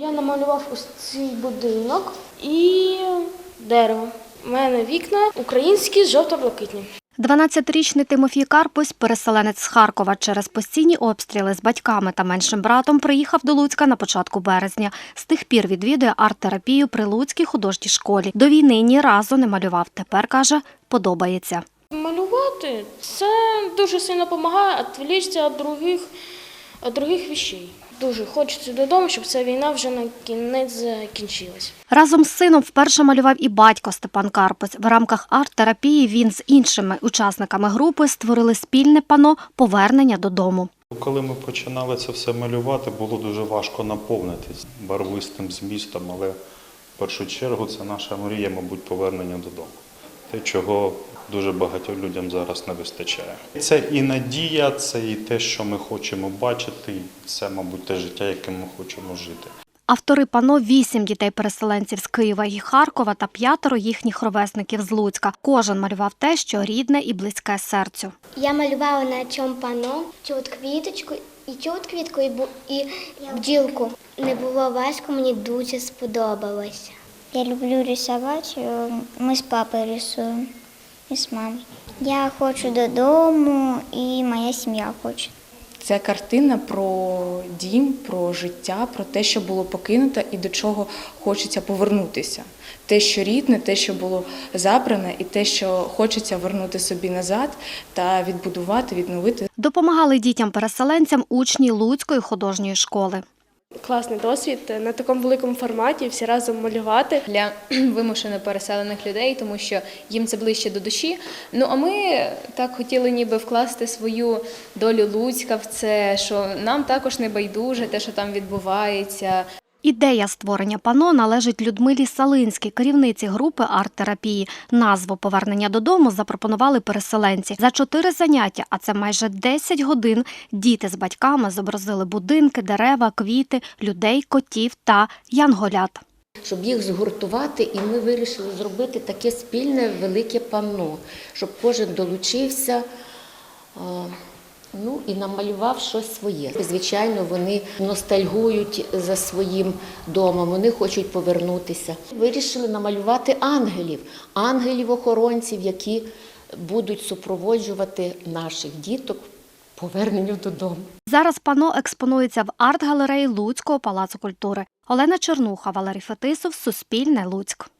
Я намалював ось цей будинок і дерево. У мене вікна українські жовто-блакитні. 12-річний Тимофій Карпусь, переселенець з Харкова, через постійні обстріли з батьками та меншим братом приїхав до Луцька на початку березня. З тих пір відвідує арт-терапію при Луцькій художній школі. До війни ні разу не малював. Тепер каже, подобається. Малювати це дуже сильно допомагає відвлічтися від других, від других вещей. Дуже хочеться додому, щоб ця війна вже на кінець закінчилась. Разом з сином вперше малював і батько Степан Карпусь. В рамках арт-терапії він з іншими учасниками групи створили спільне пано повернення додому. Коли ми починали це все малювати, було дуже важко наповнитись барвистим змістом, але в першу чергу це наша мрія, мабуть, повернення додому. Те, чого дуже багатьом людям зараз не вистачає. Це і надія, це і те, що ми хочемо бачити, і це, мабуть, те життя, яким ми хочемо жити. Автори пано вісім дітей-переселенців з Києва і Харкова та п'ятеро їхніх ровесників з Луцька. Кожен малював те, що рідне і близьке серцю. Я малювала на цьому пано цю от квіточку і цю от квітку, і, бу- і бджілку. Не було важко, мені дуже сподобалося. Я люблю рисовать. э, Мы с папой рисуем и с мамой. Я хочу додому, і моя сім'я хоче. Це картина про дім, про життя, про те, що було покинуто і до чого хочеться повернутися. Те, що рідне, те, що було забране, і те, що хочеться вернути собі назад та відбудувати, відновити Допомагали дітям-переселенцям учні Луцької художньої школи. Класний досвід на такому великому форматі, всі разом малювати. для вимушено переселених людей, тому що їм це ближче до душі. Ну а ми так хотіли ніби вкласти свою долю Луцька в це, що нам також не байдуже те, що там відбувається. Ідея створення пано належить Людмилі Салинській, керівниці групи арт-терапії. Назву повернення додому запропонували переселенці. За чотири заняття, а це майже 10 годин, діти з батьками зобразили будинки, дерева, квіти, людей, котів та янголят. щоб їх згуртувати, і ми вирішили зробити таке спільне велике панно, щоб кожен долучився. Ну і намалював щось своє. Звичайно, вони ностальгують за своїм домом, вони хочуть повернутися. Вирішили намалювати ангелів, ангелів-охоронців, які будуть супроводжувати наших діток поверненню додому. Зараз пано експонується в арт-галереї Луцького палацу культури. Олена Чернуха, Валерій Фетисов, Суспільне Луцьк.